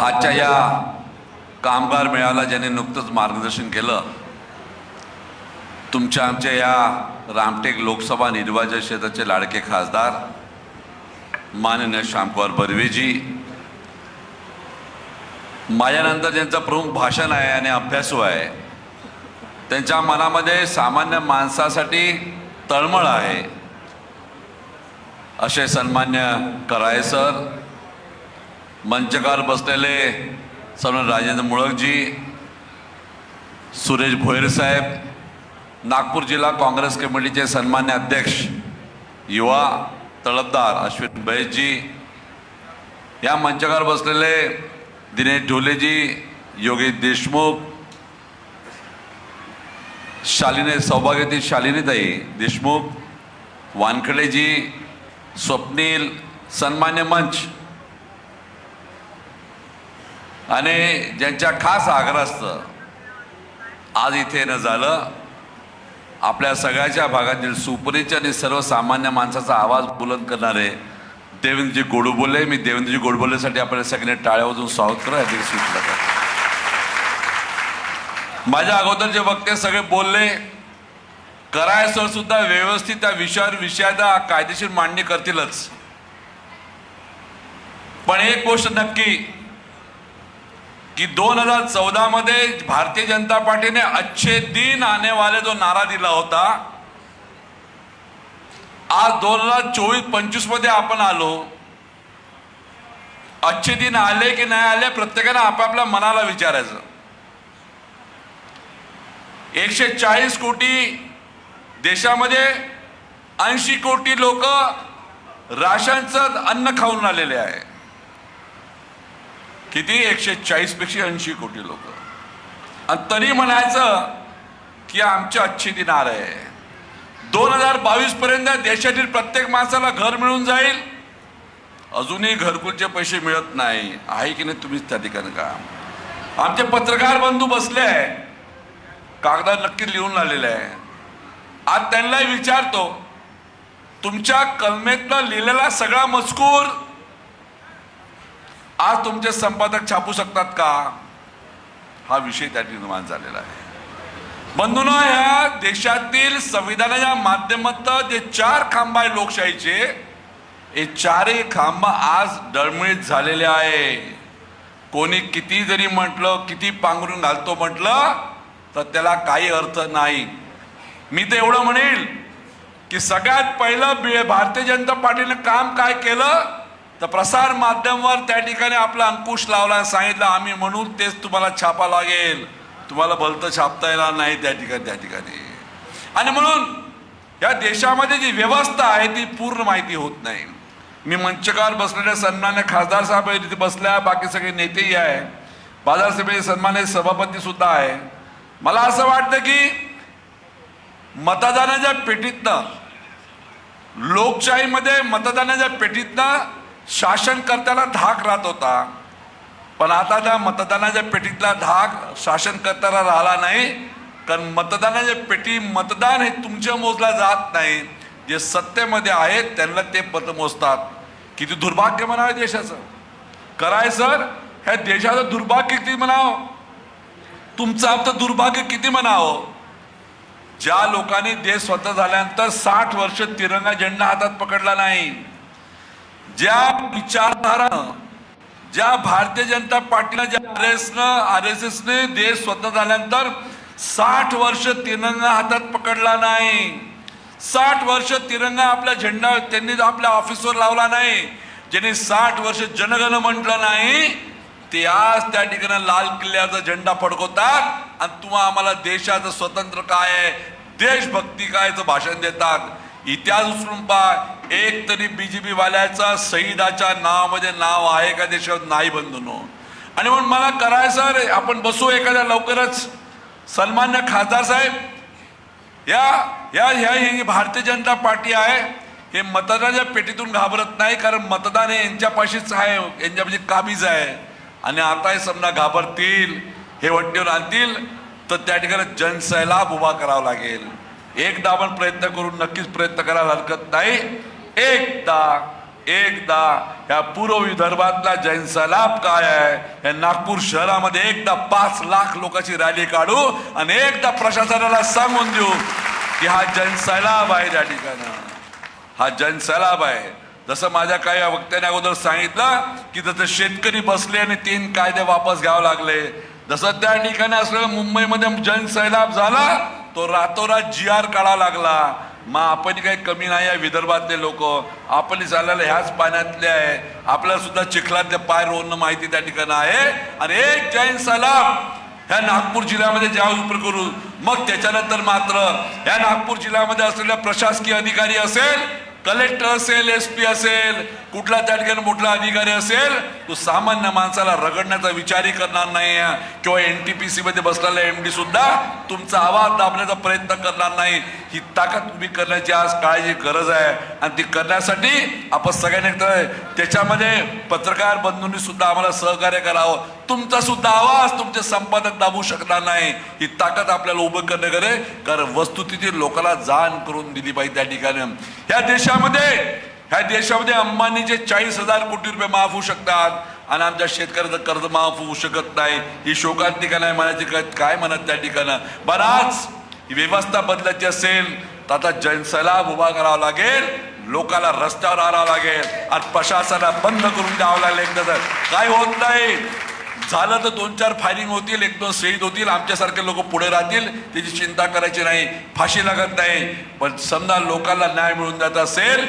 आजच्या या कामगार मेळाव्याला ज्याने नुकतंच मार्गदर्शन केलं तुमच्या आमच्या या रामटेक लोकसभा निर्वाचन क्षेत्राचे लाडके खासदार माननीय श्यामकुमार बर्वेजी माझ्यानंतर ज्यांचं प्रमुख भाषण आहे आणि अभ्यासू आहे त्यांच्या मनामध्ये सामान्य माणसासाठी तळमळ आहे. असे सन्मान्य कराय सर मंचकार बसलेले सन्मान राजेंद्र मुळकजी सुरेश भोयर साहेब नागपूर जिल्हा काँग्रेस कमिटीचे सन्मान्य अध्यक्ष युवा तळपदार अश्विन बैसजी या मंचकार बसलेले दिनेश ढोलेजी योगेश देशमुख शालिनी सौभाग्यवती शालिनीताई देशमुख वानखडेजी स्वप्नील सन्मान्य मंच आणि ज्यांच्या खास आग्रहास्तं आज इथे न झालं आपल्या सगळ्याच्या भागातील सुपरिचित आणि सर्वसामान्य माणसाचा आवाज बुलंद करणारे देवेंद्रजी गोडबोले मी देवेंद्रजी गोडबोलेसाठी आपल्या सगळ्यांनी टाळ्या वाजून स्वागत करा याची सूचना करतो. माझ्या अगोदरचे वक्ते सगळे बोलले कराय सर सुद्धा व्यवस्थित त्या विषयावर विषयाचा कायदेशीर मांडणी करतीलच. पण एक गोष्ट नक्की की दोन हजार चौदा मध्ये भारतीय जनता पार्टीने अच्छे दिन आने वाले जो नारा दिला होता आज दोन हजार चोवीस पंचवीसमध्ये आपण आलो. अच्छे दिन आले की नाही आले प्रत्येकानं आपापल्या मनाला विचारायचं. एकशे चाळीस कोटी देशामध्ये ऐंशी कोटी लोक राशनचं अन्न खाऊन आलेले आहे. किती? एकशे चाळीसपेक्षा ऐंशी कोटी लोक. आणि तरी म्हणायचं की आमची अच्छी दिनार आहे. दोन हजार बावीस पर्यंत देशातील प्रत्येक माणसाला घर मिळून जाईल. अजूनही घरकुलचे पैसे मिळत नाही. आहे की नाही तुम्हीच त्या ठिकाणी का आमचे पत्रकार बंधू बसले आहे. कागदात नक्की लिहून आलेले आहे. आज त्यांनाही विचारतो तुमच्या कलमेतनं लिहिलेला सगळा मजकूर आज तुमचे संपादक छापू शकतात का? हा विषय त्या निर्माण झालेला आहे. बंधून ह्या देशातील संविधानाच्या माध्यमातून जे चार खांब आहे लोकशाहीचे हे चारही खांब आज डळमळीत झालेले आहे. कोणी किती जरी म्हटलं किती पांघरून घालतो म्हटलं तर त्याला काही अर्थ नाही. मी तर एवढं म्हणेल की सगळ्यात पहिलं बी- भारतीय जनता पार्टीने काम काय केलं? तर प्रसार माध्यमावर त्या ठिकाणी आपला अंकुश लावला सांगितलं आम्ही म्हणून तेच तुम्हाला छापा लागेल. तुम्हाला भलतं छापता येणार नाही त्या ठिकाणी त्या ठिकाणी. आणि म्हणून या देशामध्ये जी व्यवस्था आहे ती पूर्ण माहिती होत नाही. मी मंचकार बसलेले सन्मान्य खासदार साहेब तिथे बसल्या बाकी सगळे नेतेही आहे. बाजार सभेचे सन्मान्य सभापती सुद्धा आहे. मला असं वाटतं की मतदानाच्या पेटीतनं लोकशाहीमध्ये मतदानाच्या पेटीतनं शासनकर्त्याला धाक राहत होता. पण आता त्या मतदानाच्या पेटीतला धाक शासनकर्त्याला राहिला नाही. कारण मतदानाच्या पेटी मतदान हे तुमच्या मोजला जात नाही. जे सत्तेमध्ये आहेत त्यांना ते पद मोजतात. किती दुर्भाग्य म्हणावे देशाचं. कराय सर ह्या देशाचं दुर्भाग्य किती म्हणावं? तुमचं आमचं दुर्भाग्य किती म्हणावं? ज्या लोकांनी देश स्वतः झाल्यानंतर साठ वर्ष तिरंगा झेंडा हातात पकडला नाही. ज्या विचारधारानं ज्या भारतीय जनता पार्टीनं ज्या आर एस आर एस एसने देश स्वतंत्र झाल्यानंतर साठ वर्ष तिरंगा हातात पकडला नाही. साठ वर्ष तिरंगा आपला झेंडा त्यांनी आपल्या ऑफिसवर लावला नाही. ज्यांनी साठ वर्ष जनगण म्हटलं नाही ते आज त्या ठिकाणी लाल किल्ल्याचा झेंडा फडकवतात आणि तुम्हा आम्हाला देशाचं स्वतंत्र काय आहे देशभक्ती कायचं भाषण देतात. इतिहास उचलून पहा एक तरी बीजेपी वाल्याचा सईदाच्या नावामध्ये नाव आहे का देशात नाही बंधनो आणि म्हणून मला करायचं रे आपण बसू एखाद्या लवकरच. सन्मान्य खासदार साहेब या या ह्या ही भारतीय जनता पार्टी आहे. हे मतदानाच्या पेटीतून घाबरत नाही कारण मतदान हे यांच्यापाशीच आहे यांच्यापाशी काबीज आहे. आणि आता हे समजा घाबरतील हे वट्टीवर आणतील तर त्या ठिकाणी जनसैलाब उभा करावा लागेल. एकदा आपण प्रयत्न करून नक्कीच प्रयत्न करायला हरकत नाही. एकदा एकदा या पूर्व विदर्भातला जैन सैलाब काय आहे? या नागपूर शहरामध्ये एकदा पाच लाख लोकांची रॅली काढू आणि एकदा प्रशासनाला सांगून देऊ की हा जैन सैलाब आहे त्या ठिकाणी. हा जन सैलाब आहे. जसं माझ्या काही वक्त्याने अगोदर सांगितलं की जसं शेतकरी बसले आणि तीन कायदे वापस घ्यावे लागले. जसं त्या ठिकाणी असलेलं मुंबईमध्ये जनसैलाब झाला तो रातोरात जी आर काढा लागला. मग आपण काही कमी नाही आहे विदर्भातले लोक. आपण चालायला ह्याच पाण्यातले आहे. आपल्याला सुद्धा चिखलातले पाय रोवणं माहिती त्या ठिकाणी आहे. आणि एक जैन सलाम ह्या नागपूर जिल्ह्यामध्ये ज्यावेळी करू. मग त्याच्यानंतर मात्र ह्या नागपूर जिल्ह्यामध्ये असलेल्या प्रशासकीय अधिकारी असेल कलेक्टर असेल एस पी असेल कुठला त्या ठिकाणी मोठला अधिकारी असेल तो सामान्य माणसाला रगडण्याचा विचारही करणार नाही किंवा एन टी पी सी मध्ये बसलेला एम डी सुद्धा तुमचा आवाज दाबण्याचा प्रयत्न करणार नाही. ही ताकद उभी करण्याची आज काळाची गरज आहे. आणि ती करण्यासाठी आपण सगळ्यांनी त्याच्यामध्ये पत्रकार बंधूंनी सुद्धा आम्हाला सहकार्य करावं. तुमचा सुद्धा आवाज तुमचे संपादक दाबू शकणार नाही. ही ताकद आपल्याला उभं करणं करे कारण वस्तुस्थिती लोकांना जाण करून दिली पाहिजे त्या ठिकाणी. ह्या देशामध्ये ह्या देशामध्ये अंबानीचे चाळीस हजार कोटी रुपये माफ होऊ शकतात आणि आमच्या शेतकऱ्याचं कर्ज माफ होऊ शकत नाही. ही शोकांतिका नाही म्हणायची काय- म्हणत त्या ठिकाणं. बराच ही व्यवस्था बदलायची असेल तर आता जनसैलाब उभा करावा लागेल लोकाला रस्त्यावर आणावं लागेल आणि प्रशासनाला बंद करून द्यावं लागेल एकदा तर काय होत नाही. झालं तर दोन चार फायरिंग होतील एक दोन शहीद होतील आमच्यासारखे लोक पुढे राहतील त्याची चिंता करायची नाही फाशी लागत नाही. पण समजा लोकांना न्याय मिळून जात असेल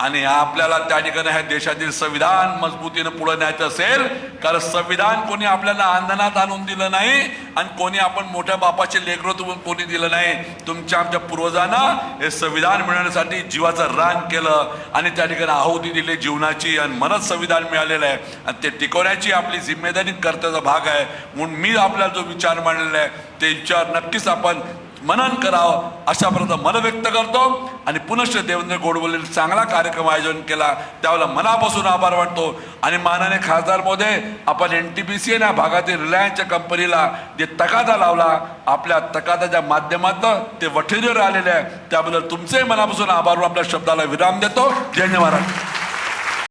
आणि आपल्याला त्या ठिकाणी ह्या देशातील संविधान मजबूतीनं पुढे न्यायचं असेल कारण संविधान कोणी आपल्याला आंदनात आणून दिलं नाही आणि कोणी आपण मोठ्या बापाचे लेकरं तुम्ही कोणी दिलं नाही. तुमच्या आमच्या पूर्वजांना हे संविधान मिळवण्यासाठी जीवाचं रान केलं आणि त्या ठिकाणी आहुती दिली जीवनाची आणि मनच संविधान मिळालेलं आहे. आणि ते टिकवण्याची आपली जिम्मेदारी कर्त्याचा भाग आहे. म्हणून मी आपल्याला जो विचार मांडलेला आहे ते विचार नक्कीच आपण मनन करावं अशा प्रकारचं मन व्यक्त करतो. आणि पुनश्च देवेंद्र गोडबोले चांगला कार्यक्रम आयोजन केला. त्यावेळेला मनापासून आभार वाटतो आणि मानाने खासदार मोदे आपण एन टी पी सी या भागातील रिलायन्सच्या कंपनीला जे तकादा लावला आपल्या तकादाच्या माध्यमातून ते वठेरीवर आलेले आहे. त्याबद्दल तुमचे मनापासून आभार. आपल्या शब्दाला विराम देतो. जय जय महाराज.